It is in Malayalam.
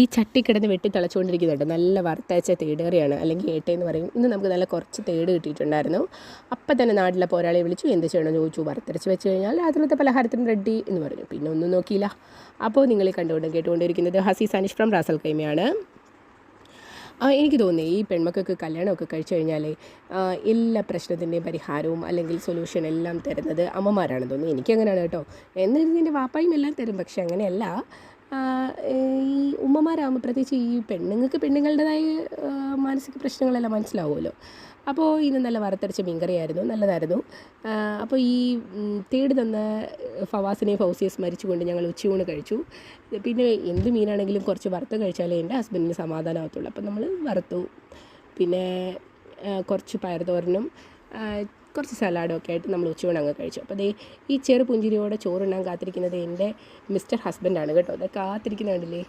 ഈ ചട്ടി കിടന്ന് വെട്ടി തിളച്ചുകൊണ്ടിരിക്കുന്നുണ്ട്. നല്ല വറുത്തയച്ച തേടേറിയാണ് അല്ലെങ്കിൽ ഏട്ടയെന്ന് പറയും. ഇന്ന് നമുക്ക് നല്ല കുറച്ച് തേട് കിട്ടിയിട്ടുണ്ടായിരുന്നു. അപ്പം തന്നെ നാട്ടിലെ പോരാളെ വിളിച്ചു എന്ത് ചെയ്യണമെന്ന് ചോദിച്ചു. വറുത്തരച്ച് വെച്ച് കഴിഞ്ഞാൽ രാത്രിയിലത്തെ പലഹാരത്തിന് റെഡി എന്ന് പറഞ്ഞു. പിന്നെ ഒന്നും നോക്കിയില്ല. അപ്പോൾ നിങ്ങൾ കണ്ടുകൊണ്ടും കേട്ടുകൊണ്ടിരിക്കുന്നത് Azeez Anish from Ras al കൈമയാണ്. എനിക്ക് തോന്നുന്നു ഈ പെൺമക്കൾക്ക് കല്യാണമൊക്കെ കഴിച്ചു കഴിഞ്ഞാൽ എല്ലാ പ്രശ്നത്തിന്റെയും പരിഹാരവും അല്ലെങ്കിൽ സൊല്യൂഷൻ എല്ലാം തരുന്നത് അമ്മമാരാണെന്ന് തോന്നുന്നു. എനിക്കങ്ങനെയാണ് കേട്ടോ. എന്നിരുന്നതിന്റെ വാപ്പായും എല്ലാം തരും. പക്ഷേ അങ്ങനെയല്ല. ഈ ഉമ്മമാരാകുമ്പോൾ പ്രത്യേകിച്ച് ഈ പെണ്ണുങ്ങൾക്ക് പെണ്ണുങ്ങളുടേതായ മാനസിക പ്രശ്നങ്ങളെല്ലാം മനസ്സിലാവുമല്ലോ. അപ്പോൾ ഇന്ന് നല്ല വറുത്തരച്ച മീൻകറിയായിരുന്നു നല്ലതായിരുന്നു. അപ്പോൾ ഈ തേടി തന്ന ഫവാസിനെയും ഫൗസിയെ സ്മരിച്ചുകൊണ്ട് ഞങ്ങൾ ഉച്ചയൂണ് കഴിച്ചു. പിന്നെ എന്ത് മീനാണെങ്കിലും കുറച്ച് വറുത്ത് കഴിച്ചാലേ എന്റെ ഹസ്ബൻഡിന് സമാധാനമാകത്തുള്ളൂ അപ്പോൾ നമ്മൾ വറുത്തു. പിന്നെ കുറച്ച് പയർതോരനും ആ, കുറച്ച് സലാഡും ഒക്കെ ആയിട്ട് നമ്മൾ ഉച്ചയൂണ് അങ്ങ് കഴിച്ചു. അപ്പോൾ ദേ ഈ ചെറു പുഞ്ചിരിയോടെ ചോറുണ്ണാൻ കാത്തിരിക്കുന്നത് എന്റെ മിസ്റ്റർ ഹസ്ബൻഡാണ് കേട്ടോ. അത് കാത്തിരിക്കുന്ന കണ്ടില്ലേ?